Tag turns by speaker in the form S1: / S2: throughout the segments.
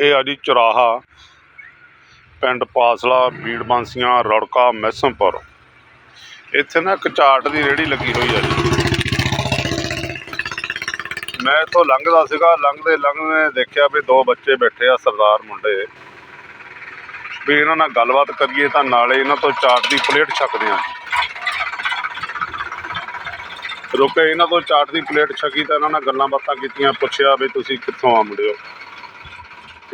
S1: ਇਹ ਆ ਜੀ ਚੁਰਾਹਾ, ਪਿੰਡ ਪਾਸਲਾ ਬੀੜ ਬਾਂਸੀਆਂ ਰੜਕਾ ਮਹਿਸਮਪੁਰ ਇੱਥੇ ਨਾ ਇੱਕ ਚਾਟ ਦੀ ਰੇੜੀ ਲੱਗੀ ਹੋਈ ਆ ਜੀ। ਮੈਂ ਇੱਥੋਂ ਲੰਘਦਾ ਸੀਗਾ, ਲੰਘਦੇ ਲੰਘਦੇ ਦੇਖਿਆ ਵੀ ਦੋ ਬੱਚੇ ਬੈਠੇ ਆ ਸਰਦਾਰ ਮੁੰਡੇ। ਵੀ ਇਹਨਾਂ ਨਾਲ ਗੱਲਬਾਤ ਕਰੀਏ ਤਾਂ ਨਾਲੇ ਇਹਨਾਂ ਤੋਂ ਚਾਟ ਦੀ ਪਲੇਟ ਛਕਦੇ ਆ। ਰੁਕੇ ਇਹਨਾਂ ਤੋਂ ਚਾਟ ਦੀ ਪਲੇਟ ਛਕੀ ਤਾਂ ਇਹਨਾਂ ਨਾਲ ਗੱਲਾਂ ਬਾਤਾਂ ਕੀਤੀਆਂ, ਪੁੱਛਿਆ ਵੀ ਤੁਸੀਂ ਕਿੱਥੋਂ ਆ ਮੁੰਡਿਓ?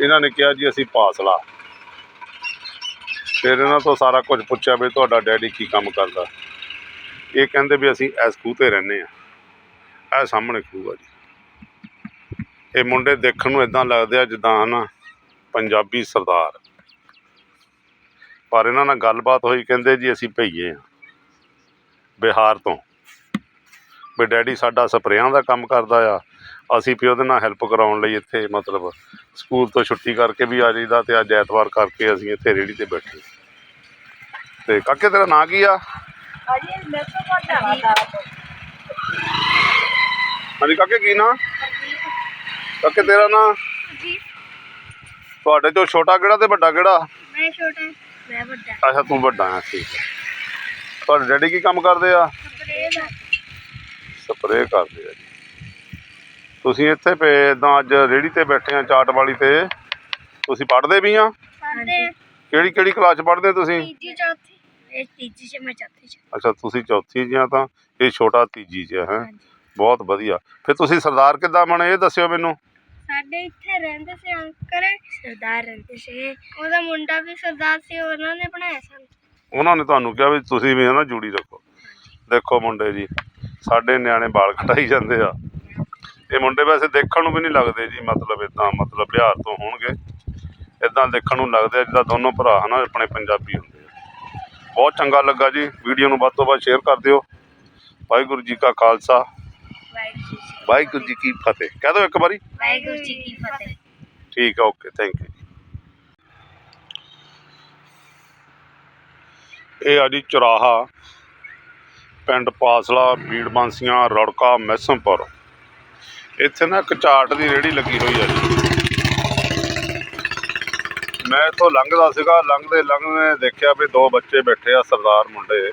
S1: ਇਹਨਾਂ ਨੇ ਕਿਹਾ ਜੀ, ਅਸੀਂ ਪਾਸਲਾ ਫਿਰ ਇਹਨਾਂ ਤੋਂ ਸਾਰਾ ਕੁਝ ਪੁੱਛਿਆ ਵੀ ਤੁਹਾਡਾ ਡੈਡੀ ਕੀ ਕੰਮ ਕਰਦਾ। ਇਹ ਕਹਿੰਦੇ ਵੀ ਅਸੀਂ ਇਸ ਖੂਹ ਤੇ ਰਹਿੰਦੇ ਆ ਇਹ ਸਾਹਮਣੇ ਖੂਹ ਆ ਜੀ। ਇਹ ਮੁੰਡੇ ਦੇਖਣ ਨੂੰ ਇਦਾਂ ਲੱਗਦੇ ਆ ਜਿੱਦਾਂ ਨਾ ਪੰਜਾਬੀ ਸਰਦਾਰ। ਪਰ ਇਹਨਾਂ ਨਾਲ ਗੱਲਬਾਤ ਹੋਈ, ਕਹਿੰਦੇ ਜੀ, ਅਸੀਂ ਭਈਏ ਆ ਬਿਹਾਰ ਤੋਂ। ਵੀ ਡੈਡੀ ਸਾਡਾ ਸਪਰੇਆਂ ਦਾ ਕੰਮ ਕਰਦਾ ਆ। ਅਸੀਂ ਵੀ ਉਹਦੇ ਨਾਲ ਹੈਲਪ ਕਰਾਉਣ ਲਈ ਇੱਥੇ ਮਤਲਬ ਸਕੂਲ ਤੋਂ ਛੁੱਟੀ ਕਰਕੇ ਵੀ ਆ ਜਾਈਦਾ ਤੇ ਅੱਜ ਐਤਵਾਰ ਕਰਕੇ ਅਸੀਂ ਇੱਥੇ ਰੇੜੀ ਤੇ ਬੈਠੇ ਤੇ ਕਾਕੇ ਤੇਰਾ ਨਾਂ ਕੀ ਆ?
S2: ਮੈਂ ਤਾਂ
S1: ਹਾਂਜੀ ਕਾਕੇ ਕੀ ਨਾਂ? ਕਾਕੇ ਤੇਰਾ ਨਾਂ?
S2: ਜੀ
S1: ਤੁਹਾਡੇ ਚੋਂ ਛੋਟਾ ਕਿਹੜਾ ਤੇ ਵੱਡਾ ਕਿਹੜਾ?
S2: ਮੈਂ ਛੋਟਾ ਮੈਂ ਵੱਡਾ।
S1: ਅੱਛਾ ਤੂੰ ਵੱਡਾ ਆ ਠੀਕ ਹੈ ਤੁਹਾਡੇ ਡੈਡੀ ਕੀ ਕੰਮ ਕਰਦੇ ਆ?
S2: ਸਪਰੇ ਦਾ
S1: ਸਪਰੇਅ ਕਰਦੇ ਆ ਜੀ। ਤੁਸੀਂ ਇੱਥੇ ਪਏ ਇਦਾਂ ਅੱਜ ਰੇੜੀ ਤੇ ਬੈਠੇ ਆ ਚਾਟ ਵਾਲੀ ਤੇ। ਤੁਸੀਂ ਪੜ੍ਹਦੇ ਵੀ ਆ?
S2: ਸਾਡੇ
S1: ਕਿਹੜੀ ਕਿਹੜੀ ਕਲਾਸ 'ਚ ਪੜ੍ਹਦੇ ਤੁਸੀਂ?
S2: ਤੀਜੀ ਚੌਥੀ। ਇਹ ਤੀਜੀ ਚ ਮੈਂ ਚੌਥੀ ਚ।
S1: ਅੱਛਾ ਤੁਸੀਂ ਚੌਥੀ ਆ ਤਾਂ ਇਹ ਛੋਟਾ ਤੀਜੀ 'ਚ ਹੈ?
S2: ਹਾਂਜੀ।
S1: ਬਹੁਤ ਵਧੀਆ। ਫਿਰ ਤੁਸੀਂ ਸਰਦਾਰ ਕਿੱਦਾਂ ਬਣੇ ਇਹ ਦੱਸਿਓ ਮੈਨੂੰ।
S2: ਸਾਡੇ ਇੱਥੇ ਰਹਿੰਦੇ ਸੀ ਅੰਕਲ। ਸਰਦਾਰ ਰਹਿੰਦੇ ਸੀ। ਉਹਦਾ ਮੁੰਡਾ ਵੀ ਸਰਦਾਰ ਸੀ ਉਹਨਾਂ ਨੇ ਬਣਾਇਆ ਸਾਨੂੰ।
S1: ਉਹਨਾਂ ਨੇ ਤੁਹਾਨੂੰ ਕਿਹਾ ਵੀ ਤੁਸੀਂ ਵੀ ਨਾ ਜੂੜੀ ਰੱਖੋ। ਦੇਖੋ ਮੁੰਡੇ ਜੀ ਸਾਡੇ ਨਿਆਣੇ ਵਾਲ ਕਟਾਈ ਜਾਂਦੇ ਆ। ਇਹ ਮੁੰਡੇ ਵੈਸੇ ਦੇਖਣ ਨੂੰ ਵੀ ਨਹੀਂ ਲੱਗਦੇ ਜੀ ਮਤਲਬ ਇਦਾਂ ਮਤਲਬ ਬਿਹਾਰ ਤੋਂ ਹੋਣਗੇ। ਇਦਾਂ ਦੇਖਣ ਨੂੰ ਲੱਗਦੇ ਆ ਜਿੱਦਾਂ ਦੋਨੋਂ ਭਰਾ ਹਨਾ ਆਪਣੇ ਪੰਜਾਬੀ ਹੁੰਦੇ ਆ। ਬਹੁਤ ਚੰਗਾ ਲੱਗਾ ਜੀ ਵੀਡੀਓ ਨੂੰ ਵੱਧ ਤੋਂ ਵੱਧ ਸ਼ੇਅਰ ਕਰ ਦਿਓ। ਵਾਹਿਗੁਰੂ ਜੀ ਕਾ ਖਾਲਸਾ।
S2: ਵਾਹਿਗੁਰੂ ਜੀ
S1: ਕੀ ਫਤਿਹ। ਕਹਿ ਦਿਓ ਇੱਕ ਵਾਰੀ।
S2: ਵਾਹਿਗੁਰੂ ਜੀ ਕੀ ਫਤਿਹ।
S1: ਠੀਕ ਹੈ ਓਕੇ ਥੈਂਕ ਯੂ ਇਹ ਆ ਜੀ ਚੁਰਾਹਾ ਪਿੰਡ ਪਾਸਲਾ ਬੀੜ ਬਾਂਸੀਆਂ ਰੜਕਾ ਮਹਿਸਮਪੁਰ ਇੱਥੇ ਨਾ ਇੱਕ ਚਾਟ ਦੀ ਰੇੜੀ ਲੱਗੀ ਹੋਈ ਹੈ ਜੀ। ਮੈਂ ਇੱਥੋਂ ਲੰਘਦਾ ਸੀਗਾ, ਲੰਘਦੇ ਲੰਘਦੇ ਦੇਖਿਆ ਵੀ ਦੋ ਬੱਚੇ ਬੈਠੇ ਆ ਸਰਦਾਰ ਮੁੰਡੇ।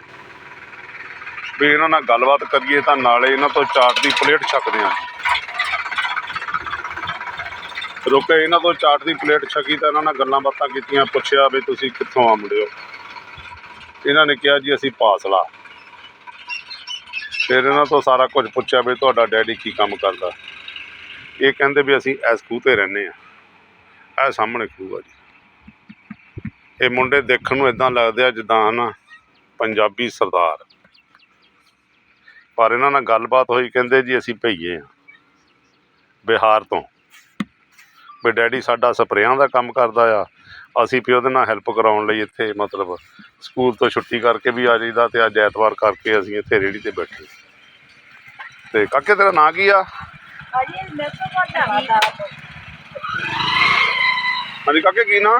S1: ਵੀ ਇਹਨਾਂ ਨਾਲ ਗੱਲਬਾਤ ਕਰੀਏ ਤਾਂ ਨਾਲੇ ਇਹਨਾਂ ਤੋਂ ਚਾਟ ਦੀ ਪਲੇਟ ਛਕਦੇ ਆ। ਰੁਕੇ ਇਹਨਾਂ ਤੋਂ ਚਾਟ ਦੀ ਪਲੇਟ ਛਕੀ ਤਾਂ ਇਹਨਾਂ ਨਾਲ ਗੱਲਾਂ ਬਾਤਾਂ ਕੀਤੀਆਂ, ਪੁੱਛਿਆ ਵੀ ਤੁਸੀਂ ਕਿੱਥੋਂ ਆ ਮੁੰਡਿਓ? ਇਹਨਾਂ ਨੇ ਕਿਹਾ ਜੀ ਅਸੀਂ ਪਾਸਲਾ। ਫਿਰ ਇਹਨਾਂ ਤੋਂ ਸਾਰਾ ਕੁਝ ਪੁੱਛਿਆ ਵੀ ਤੁਹਾਡਾ ਡੈਡੀ ਕੀ ਕੰਮ ਕਰਦਾ? ਇਹ ਕਹਿੰਦੇ ਵੀ ਅਸੀਂ ਇਸ ਖੂਹ ਤੇ ਰਹਿੰਦੇ ਆ ਇਹ ਸਾਹਮਣੇ ਖੂਹ ਆ ਜੀ। ਇਹ ਮੁੰਡੇ ਦੇਖਣ ਨੂੰ ਇਦਾਂ ਲੱਗਦੇ ਆ ਜਿੱਦਾਂ ਨਾ ਪੰਜਾਬੀ ਸਰਦਾਰ। ਪਰ ਇਹਨਾਂ ਨਾਲ ਗੱਲਬਾਤ ਹੋਈ ਕਹਿੰਦੇ ਜੀ ਅਸੀਂ ਭਈਏ ਆ ਬਿਹਾਰ ਤੋਂ। ਵੀ ਡੈਡੀ ਸਾਡਾ ਸਪਰੇਆਂ ਦਾ ਕੰਮ ਕਰਦਾ ਆ। ਅਸੀਂ ਵੀ ਉਹਦੇ ਨਾਲ ਹੈਲਪ ਕਰਾਉਣ ਲਈ ਇੱਥੇ ਮਤਲਬ ਸਕੂਲ ਤੋਂ ਛੁੱਟੀ ਕਰਕੇ ਵੀ ਆ ਜਾਈਦਾ ਤੇ ਅੱਜ ਐਤਵਾਰ ਕਰਕੇ ਅਸੀਂ ਇੱਥੇ ਰੇੜੀ ਤੇ ਬੈਠੇ। ਤੇ ਕਾਕੇ ਤੇਰਾ ਨਾਂ ਕੀ ਆ? ਹਾਂਜੀ ਕਾਕੇ ਕੀ ਨਾਂ?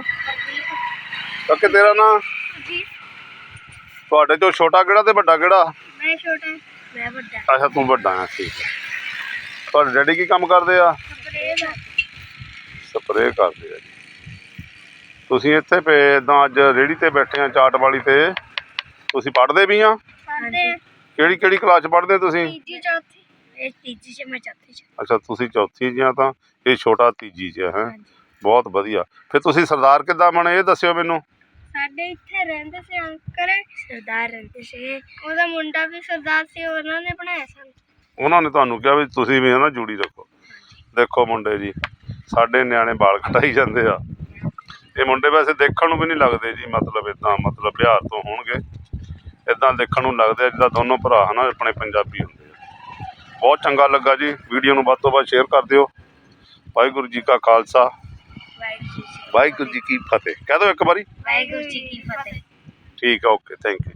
S1: ਕਾਕੇ ਤੇਰਾ ਨਾਂ?
S2: ਜੀ
S1: ਤੁਹਾਡੇ ਚੋਂ ਛੋਟਾ ਕਿਹੜਾ ਤੇ ਵੱਡਾ ਕਿਹੜਾ?
S2: ਮੈਂ ਛੋਟਾ ਮੈਂ ਵੱਡਾ।
S1: ਅੱਛਾ ਤੂੰ ਵੱਡਾ ਆ ਠੀਕ ਹੈ ਤੁਹਾਡੇ ਡੈਡੀ ਕੀ ਕੰਮ ਕਰਦੇ ਆ?
S2: ਸਪਰੇ
S1: ਸਪਰੇਅ ਕਰਦੇ ਆ ਜੀ। ਤੁਸੀਂ ਇੱਥੇ ਪਏ ਇਦਾਂ ਅੱਜ ਰੇੜੀ ਤੇ ਬੈਠੇ ਆ ਚਾਟ ਵਾਲੀ ਤੇ। ਤੁਸੀਂ ਪੜ੍ਹਦੇ ਵੀ ਆ? ਕਿਹੜੀ ਕਿਹੜੀ ਕਲਾਸ 'ਚ ਪੜ੍ਹਦੇ ਤੁਸੀਂ?
S2: ਤੀਜੀ ਚੌਥੀ। ਇਹ ਤੀਜੀ ਚ ਮੈਂ ਚੌਥੀ ਚ।
S1: ਅੱਛਾ ਤੁਸੀਂ ਚੌਥੀ ਆ ਤਾਂ ਇਹ ਛੋਟਾ ਤੀਜੀ 'ਚ ਹੈ।
S2: ਹਾਂਜੀ।
S1: ਬਹੁਤ ਵਧੀਆ। ਫਿਰ ਤੁਸੀਂ ਸਰਦਾਰ ਕਿੱਦਾਂ ਬਣੇ ਇਹ ਦੱਸਿਓ ਮੈਨੂੰ।
S2: ਸਾਡੇ ਇੱਥੇ ਰਹਿੰਦੇ ਸੀ ਅੰਕਲ। ਸਰਦਾਰ ਰਹਿੰਦੇ ਸੀ। ਉਹਦਾ ਮੁੰਡਾ ਵੀ ਸਰਦਾਰ ਸੀ ਉਹਨਾਂ ਨੇ ਬਣਾਇਆ ਸਾਨੂੰ
S1: ਉਹਨਾਂ ਨੇ ਤੁਹਾਨੂੰ ਕਿਹਾ ਵੀ ਤੁਸੀਂ ਵੀ ਨਾ ਜੂੜੀ ਰੱਖੋ। ਦੇਖੋ ਮੁੰਡੇ ਜੀ ਸਾਡੇ ਨਿਆਣੇ ਵਾਲ ਕਟਾਈ ਜਾਂਦੇ ਆ। ਇਹ ਮੁੰਡੇ ਵੈਸੇ ਦੇਖਣ ਨੂੰ ਵੀ ਨਹੀਂ ਲੱਗਦੇ ਜੀ ਮਤਲਬ ਇਦਾਂ ਮਤਲਬ ਬਿਹਾਰ ਤੋਂ ਹੋਣਗੇ। ਇਦਾਂ ਦੇਖਣ ਨੂੰ ਲੱਗਦੇ ਆ ਜਿੱਦਾਂ ਦੋਨੋਂ ਭਰਾ ਹਨਾ ਆਪਣੇ ਪੰਜਾਬੀ ਹੁੰਦੇ। ਬਹੁਤ ਚੰਗਾ ਲੱਗਾ ਜੀ। ਵੀਡੀਓ ਨੂੰ ਵੱਧ ਤੋਂ ਵੱਧ ਸ਼ੇਅਰ ਕਰ ਦਿਓ। ਵਾਹਿਗੁਰੂ ਜੀ ਕਾ ਖਾਲਸਾ। ਵਾਹਿਗੁਰੂ ਜੀ ਕੀ ਫਤਿਹ। ਕਹਿ ਦਿਓ ਇੱਕ ਵਾਰੀ।
S2: ਵਾਹਿਗੁਰੂ ਜੀ ਕੀ ਫਤਿਹ।
S1: ਠੀਕ ਹੈ ਓਕੇ ਥੈਂਕ ਯੂ